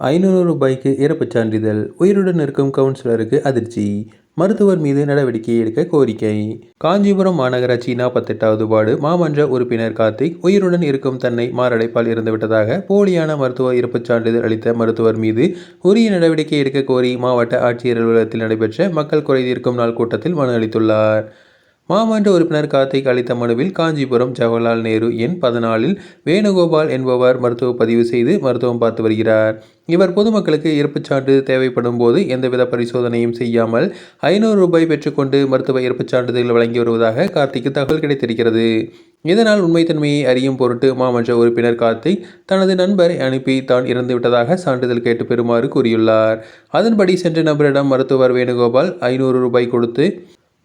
ஐநூறு ரூபாய்க்கு இறப்புச் சான்றிதழ் உயிருடன் இருக்கும் கவுன்சிலருக்கு அதிர்ச்சி மருத்துவர் மீது நடவடிக்கை எடுக்க கோரிக்கை. காஞ்சிபுரம் மாநகராட்சி நாற்பத்தெட்டாவது வார்டு மாமன்ற உறுப்பினர் கார்த்திக் உயிருடன் இருக்கும் தன்னை மாரடைப்பால் இறந்துவிட்டதாக போலியான மருத்துவ இறப்புச் சான்றிதழ் அளித்த மருத்துவர் மீது உரிய நடவடிக்கை எடுக்க கோரி மாவட்ட ஆட்சியர் அலுவலகத்தில் நடைபெற்ற மக்கள் குறைதீர்க்கும் நாள் கூட்டத்தில் மனு அளித்துள்ளார். மாமன்ற உறுப்பினர் கார்த்திக் அளித்த மனுவில் காஞ்சிபுரம் ஜவஹர்லால் நேரு எண் பதினாலில் வேணுகோபால் என்பவர் மருத்துவ பதிவு செய்து மருத்துவம் பார்த்து வருகிறார். இவர் பொதுமக்களுக்கு இறப்புச் சான்று தேவைப்படும் போது எந்தவித பரிசோதனையும் செய்யாமல் ஐநூறு ரூபாய் பெற்றுக்கொண்டு மருத்துவ இறப்புச் சான்றிதழ் வழங்கி வருவதாக கார்த்திக்கு தகவல் கிடைத்திருக்கிறது. இதனால் உண்மைத்தன்மையை அறியும் பொருட்டு மாமன்ற உறுப்பினர் கார்த்திக் தனது நண்பரை அனுப்பி தான் இறந்துவிட்டதாக சான்றிதழ் கேட்டு பெறுமாறு கூறியுள்ளார். அதன்படி சென்ற நபரிடம் மருத்துவர் வேணுகோபால் ஐநூறு ரூபாய் கொடுத்து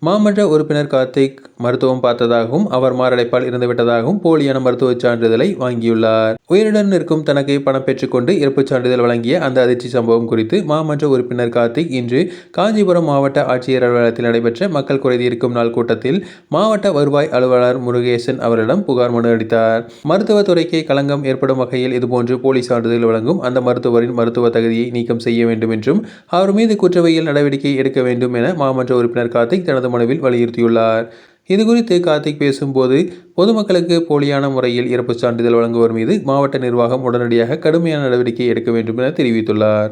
மாமன்ற உறுப்பினர் கார்த்திக் மருத்துவம் பார்த்ததாகவும் அவர் மாரடைப்பால் இறந்துவிட்டதாகவும் போலியான மருத்துவச் சான்றிதழை வாங்கியுள்ளார். உயிருடன் இருக்கும் தனக்கு பணம் பெற்றுக்கொண்டு இறப்புச் சான்றிதழ் வழங்கிய அந்த அதிர்ச்சி சம்பவம் குறித்து மாமன்ற உறுப்பினர் கார்த்திக் இன்று காஞ்சிபுரம் மாவட்ட ஆட்சியர் அலுவலகத்தில் நடைபெற்ற மக்கள் குறைதீர்க்கும் நாள் கூட்டத்தில் மாவட்ட வருவாய் அலுவலர் முருகேசன் அவரிடம் புகார் மனு அளித்தார். மருத்துவத்துறைக்கு களங்கம் ஏற்படும் வகையில் இதுபோன்று போலி சான்றிதழ் வழங்கும் அந்த மருத்துவரின் மருத்துவ தகுதியை நீக்கம் செய்ய வேண்டும் என்றும் அவர் மீது குற்றவியல் நடவடிக்கை எடுக்க வேண்டும் என மாமன்ற உறுப்பினர் கார்த்திக் தனது மனுவில் வலியுறுத்தியுள்ளார். இதுகுறித்து கார்த்திக் பேசும்போது பொதுமக்களுக்கு போலியான முறையில் இறப்புச் சான்றிதழ் வழங்குவோர் மீது மாவட்ட நிர்வாகம் உடனடியாக கடுமையான நடவடிக்கை எடுக்க வேண்டும் என தெரிவித்துள்ளார்.